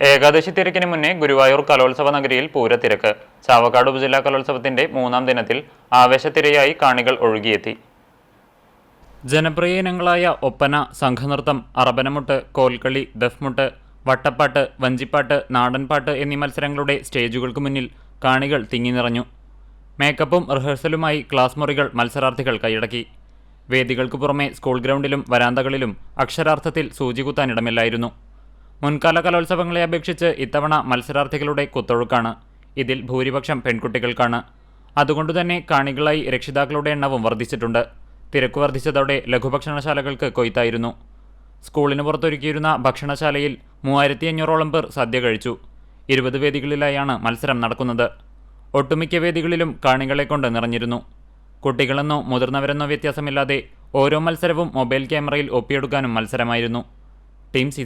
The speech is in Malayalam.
ഏകാദശി തിരക്കിന് മുന്നേ ഗുരുവായൂർ കലോത്സവ നഗരിയിൽ പൂരത്തിരക്ക്. ചാവക്കാട് ഉപജില്ലാ കലോത്സവത്തിന്റെ മൂന്നാം ദിനത്തിൽ ആവേശത്തിരയായി കാണികൾ ഒഴുകിയെത്തി. ജനപ്രിയ ഇനങ്ങളായ ഒപ്പന സംഘനൃത്തം അറബനമുട്ട് കോൽക്കളി ദഫ്മുട്ട് വട്ടപ്പാട്ട് വഞ്ചിപ്പാട്ട് നാടൻപാട്ട് എന്നീ മത്സരങ്ങളുടെ സ്റ്റേജുകൾക്ക് മുന്നിൽ കാണികൾ തിങ്ങി നിറഞ്ഞു. മേക്കപ്പും റിഹേഴ്സലുമായി ക്ലാസ് മുറികൾ മത്സരാർത്ഥികൾ കൈയടക്കി. വേദികൾക്ക് പുറമെ സ്കൂൾ ഗ്രൗണ്ടിലും വരാന്തകളിലും അക്ഷരാർത്ഥത്തിൽ സൂചികുത്താനിടമില്ലായിരുന്നു മുൻകാല കലോത്സവങ്ങളെ അപേക്ഷിച്ച് ഇത്തവണ മത്സരാർത്ഥികളുടെ കുത്തൊഴുക്കാണ്. ഇതിൽ ഭൂരിപക്ഷം പെൺകുട്ടികൾക്കാണ്. അതുകൊണ്ടുതന്നെ കാണികളായി രക്ഷിതാക്കളുടെ എണ്ണവും വർദ്ധിച്ചിട്ടുണ്ട്. തിരക്ക് വർദ്ധിച്ചതോടെ ലഘുഭക്ഷണശാലകൾക്ക് കൊയ്ത്തായിരുന്നു. സ്കൂളിന് പുറത്തൊരുക്കിയിരുന്ന ഭക്ഷണശാലയിൽ മൂവായിരത്തി അഞ്ഞൂറോളം പേർ സദ്യ കഴിച്ചു. ഇരുപത് വേദികളിലായാണ് മത്സരം നടക്കുന്നത്. ഒട്ടുമിക്ക വേദികളിലും കാണികളെ കൊണ്ട് നിറഞ്ഞിരുന്നു. കുട്ടികളെന്നോ മുതിർന്നവരെന്നോ വ്യത്യാസമില്ലാതെ ഓരോ മത്സരവും മൊബൈൽ ക്യാമറയിൽ ഒപ്പിയെടുക്കാനും മത്സരമായിരുന്നു. Team C